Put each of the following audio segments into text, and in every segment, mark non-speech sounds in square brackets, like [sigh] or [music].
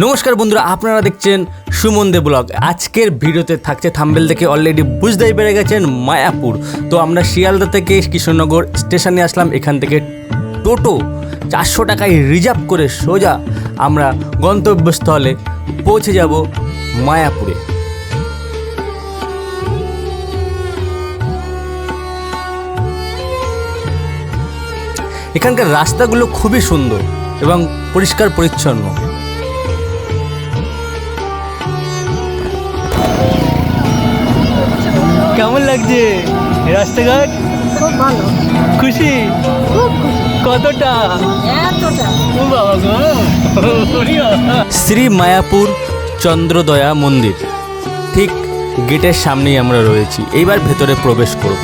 নমস্কার বন্ধুরা, আপনারা দেখছেন সুমন দে ব্লগ। আজকের ভিডিওতে থাকছে থাম্বেল থেকে অলরেডি বুঝতেই পেরে গেছেন মায়াপুর। তো আমরা শিয়ালদা থেকে কৃষ্ণনগর স্টেশনে আসলাম, এখান থেকে টোটো চারশো টাকায় রিজার্ভ করে সোজা আমরা গন্তব্যস্থলে পৌঁছে যাব মায়াপুরে। এখানকার রাস্তাগুলো খুবই সুন্দর এবং পরিষ্কার পরিচ্ছন্ন। কেমন লাগছে? রাস্তাঘাট? খুব ভালো। খুশি? কতটা? ও বাবা শ্রী মায়াপুর চন্দ্রদয়া মন্দির। ঠিক গেটের সামনেই আমরা রয়েছি। এইবার ভেতরে প্রবেশ করব।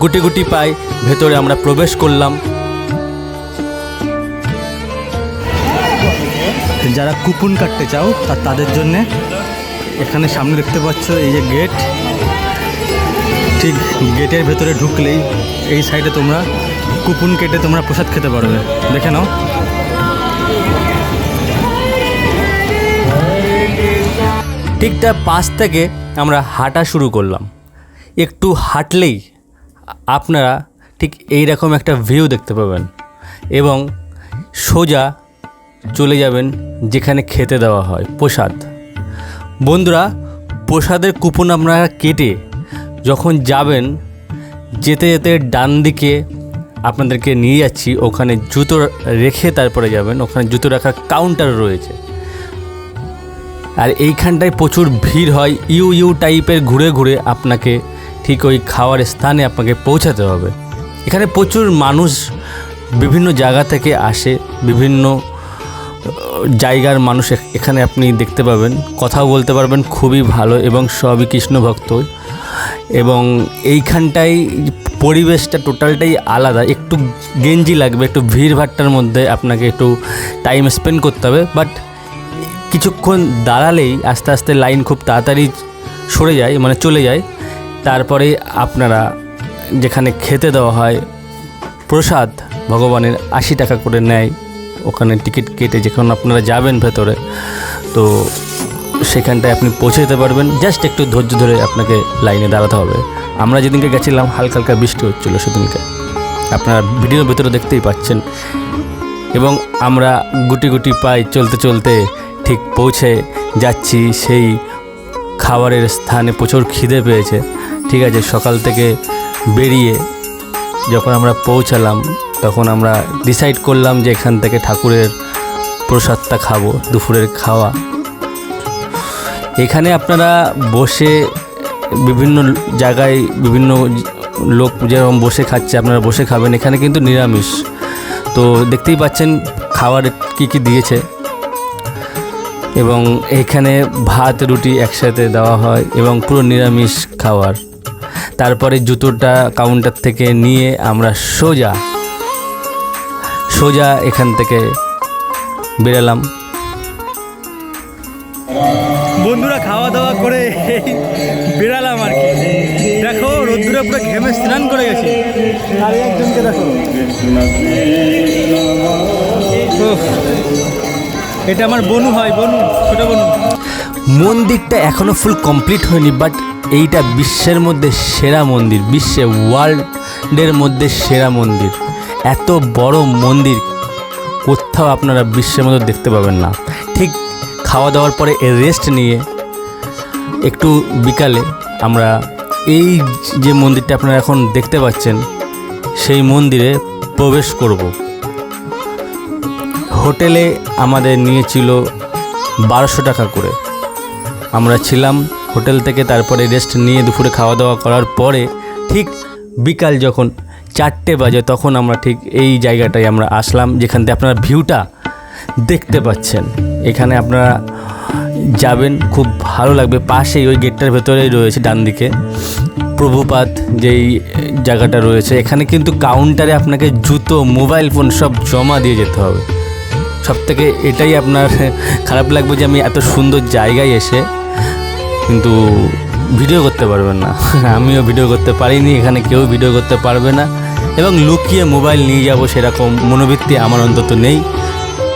গুটি গুটি পাই ভেতরে আমরা প্রবেশ করলাম। যারা কুপন কাটতে চাও তা তাদের জন্যে এখানে সামনে দেখতে পাচ্ছ এই যে গেট ঠিক গেটের ভেতরে ঢুকলেই এই সাইডে তোমরা কুপন কেটে তোমরা প্রসাদ খেতে পারবে। দেখে নাও। ঠিক তার পাশ থেকে আমরা হাঁটা শুরু করলাম। একটু হাঁটলেই আপনারা ঠিক এই রকম একটা ভিউ দেখতে পাবেন এবং সোজা চলে যাবেন যেখানে খেতে দেওয়া হয় প্রসাদ। বন্ধুরা, প্রসাদের কুপন আপনারা কেটে যখন যাবেন, যেতে যেতে ডান দিকে আপনাদেরকে নিয়ে যাচ্ছি। ওখানে জুতো রেখে তারপরে যাবেন। ওখানে জুতো রাখার কাউন্টার রয়েছে। আর এইখানটায় প্রচুর ভিড় হয়। ইউ ইউ টাইপের ঘুরে ঘুরে আপনাকে ঠিক ওই খাওয়ার স্থানে আপনাকে পৌঁছাতে হবে। এখানে প্রচুর মানুষ বিভিন্ন জায়গা থেকে আসে, বিভিন্ন জায়গার মানুষ এখানে আপনি দেখতে পাবেন, কথাও বলতে পারবেন, খুবই ভালো এবং সবই কৃষ্ণ ভক্ত। এবং এইখানটায় পরিবেশটা টোটালটাই আলাদা। একটু গেঞ্জি লাগবে, একটু ভিড়ভাট্টার মধ্যে আপনাকে একটু টাইম স্পেন্ড করতে হবে। বাট কিছুক্ষণ দাঁড়ালেই আস্তে আস্তে লাইন খুব তাড়াতাড়ি সরে যায় মানে চলে যায়। তারপরে আপনারা যেখানে খেতে দেওয়া হয় প্রসাদ, ভগবানের আশি টাকা করে নেয়। ওখানে টিকিট কেটে যখন আপনারা যাবেন ভেতরে, তো সেখানটায় আপনি পৌঁছে যেতে পারবেন। জাস্ট একটু ধৈর্য ধরে আপনাকে লাইনে দাঁড়াতে হবে। আমরা যেদিনকে গেছিলাম, হালকা হালকা বৃষ্টি হচ্ছিল সেদিনকে। আপনারা ভিডিওর ভেতরে দেখতেই পাচ্ছেন। এবং আমরা গুটি গুটি পাই চলতে চলতে ঠিক পৌঁছে যাচ্ছি সেই খাবারের স্থানে। প্রচুর খিদে পেয়েছে। ঠিক আছে, সকাল থেকে বেরিয়ে যখন আমরা পৌঁছালাম তখন আমরা ডিসাইড করলাম যে এখান থেকে ঠাকুরের প্রসাদটা খাব, দুপুরের খাওয়া। এখানে আপনারা বসে বিভিন্ন জায়গায় বিভিন্ন লোক যেরকম বসে খাচ্ছে, আপনারা বসে খাবেন। এখানে কিন্তু নিরামিষ। তো দেখতেই পাচ্ছেন খাবার কী কী দিয়েছে। এবং এখানে ভাত, রুটি একসাথে দেওয়া হয় এবং পুরো নিরামিষ খাবার তারপরে জুতোটা কাউন্টার থেকে নিয়ে আমরা সোজা সোজা এখান থেকে বেরালাম। বন্ধুরা খাওয়া দাওয়া করে বেরালাম আর কি। দেখো রোদ্দুরে পুরো ঘেমে স্নান করে গেছি। আর একজনকে দেখো। এটা আমার বনু হয় বনু ছোট বনু। মন্দিরটা এখনও ফুল কমপ্লিট হয়নি বাট এইটা বিশ্বের মধ্যে সেরা মন্দির বিশ্বে ওয়ার্ল্ডের মধ্যে সেরা মন্দির। এত বড় মন্দির কোথাও আপনারা বিশ্বের মতো দেখতে পাবেন না। ঠিক খাওয়া দাওয়ার পরে রেস্ট নিয়ে একটু বিকালে আমরা এই যে মন্দিরটা আপনারা এখন দেখতে পাচ্ছেন, সেই মন্দিরে প্রবেশ করব। হোটেলে আমাদের নিয়েছিল বারোশো টাকা করে। আমরা ছিলাম হোটেল থেকে তারপরে রেস্ট নিয়ে দুপুরে খাওয়া দাওয়া করার পরে ঠিক বিকাল যখন চারটে বাজে তখন আমরা ঠিক এই জায়গাটায় আমরা আসলাম, যেখান থেকে আপনারা ভিউটা দেখতে পাচ্ছেন। এখানে আপনারা যাবেন, খুব ভালো লাগবে। পাশেই ওই গেটটার ভেতরেই রয়েছে ডান দিকে। প্রভুপাত যেই জায়গাটা রয়েছে, এখানে কিন্তু কাউন্টারে আপনাকে জুতো, মোবাইল ফোন সব জমা দিয়ে যেতে হবে। সব থেকে এটাই আপনার [laughs] খারাপ লাগবে যে আমি এত সুন্দর জায়গায় এসে কিন্তু ভিডিও করতে পারবেন না। [laughs] আমিও ভিডিও করতে পারিনি, এখানে কেউ ভিডিও করতে পারবে না। এবং লুকিয়ে মোবাইল নিয়ে যাব সেরকম মনোবৃত্তি আমার অন্তত নেই।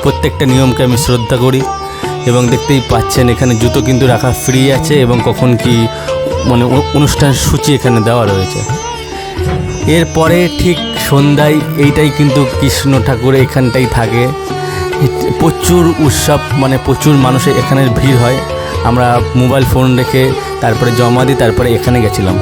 প্রত্যেকটা নিয়মকে আমি শ্রদ্ধা করি এবং দেখতেই পাচ্ছেন এখানে জুতো কিন্তু রাখা ফ্রি আছে এবং কখন কি মানে অনুষ্ঠান সূচি এখানে দেওয়া রয়েছে। এরপরে ঠিক সন্ধ্যায় এইটাই কিন্তু কৃষ্ণ ঠাকুর এখানটাই থাকে। প্রচুর উৎসব মানে প্রচুর মানুষের এখানে ভিড় হয়। আমরা মোবাইল ফোন রেখে তারপরে জমা দিই তারপরে এখানে গেছিলাম।